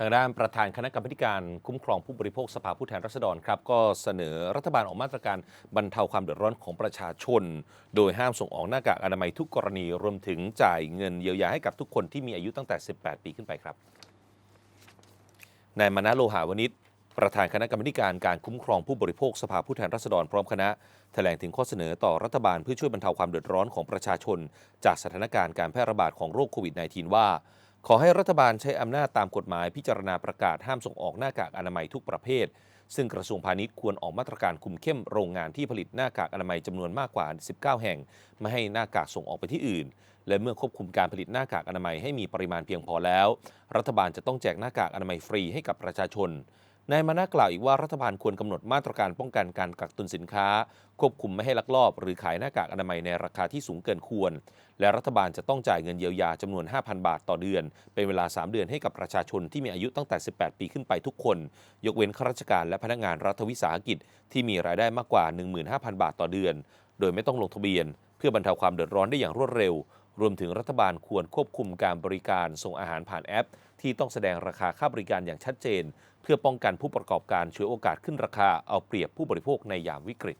ทางด้านประธานคณะกรรมการคุ้มครองผู้บริโภคสภาผู้แทนราษฎรครับก็เสนอรัฐบาลออกมาตรการบรรเทาความเดือดร้อนของประชาชน โดยห้ามส่งออกหน้ากากอนามัยทุกกรณีรวมถึงจ่ายเงินเยียวยาให้กับทุกคนที่มีอายุตั้งแต่ 18 ปีขึ้นไปครับนายมณะโลหาวนิชประธานคณะกรรมการการคุ้มครองผู้บริโภคสภาผู้แทนราษฎรพร้อมคณะแถลงถึงข้อเสนอต่อรัฐบาลเพื่อช่วยบรรเทาความเดือดร้อนของประชาชน จากสถานการณ์การแพร่ระบาดของโรคโควิด -19 ว่า ขอให้รัฐบาลใช้อำนาจตามกฎหมายพิจารณาประกาศห้ามส่งออกหน้ากากอนามัยทุกประเภท ซึ่งกระทรวงพาณิชย์ควรออกมาตรการคุมเข้มโรงงานที่ผลิตหน้ากากอนามัยจำนวนมากกว่า 19 แห่ง ไม่ให้หน้ากากส่งออกไปที่อื่น และเมื่อควบคุมการผลิตหน้ากากอนามัยให้มีปริมาณเพียงพอแล้ว รัฐบาลจะต้องแจกหน้ากากอนามัยฟรีให้กับประชาชน นายมานะกล่าวอีกว่ารัฐบาลควรกำหนดมาตรการป้องกันการกักตุนสินค้า ควบคุมไม่ให้ลักลอบ หรือขายหน้ากากอนามัยในราคาที่สูงเกินควร และรัฐบาลจะต้องจ่ายเงินเยียวยาจำนวน 5,000 บาทต่อเดือน เป็นเวลา 3 เดือนให้กับประชาชนที่มีอายุตั้งแต่ 18 ปีขึ้นไปทุกคน ยกเว้นข้าราชการและพนักงานรัฐวิสาหกิจ ที่มีรายได้มากกว่า 15,000 บาทต่อเดือน โดยไม่ต้องลงทะเบียน เพื่อบรรเทาความเดือดร้อนได้อย่างรวดเร็ว รวมถึงรัฐบาลควรควบคุมการบริการส่งอาหารผ่านแอป ที่ต้องแสดงราคาค่าบริการอย่างชัดเจน พื่อป้องกันผู้ประกอบการช่วยโอกาสขึ้นราคาเอาเปรียบผู้บริโภคในยามวิกฤต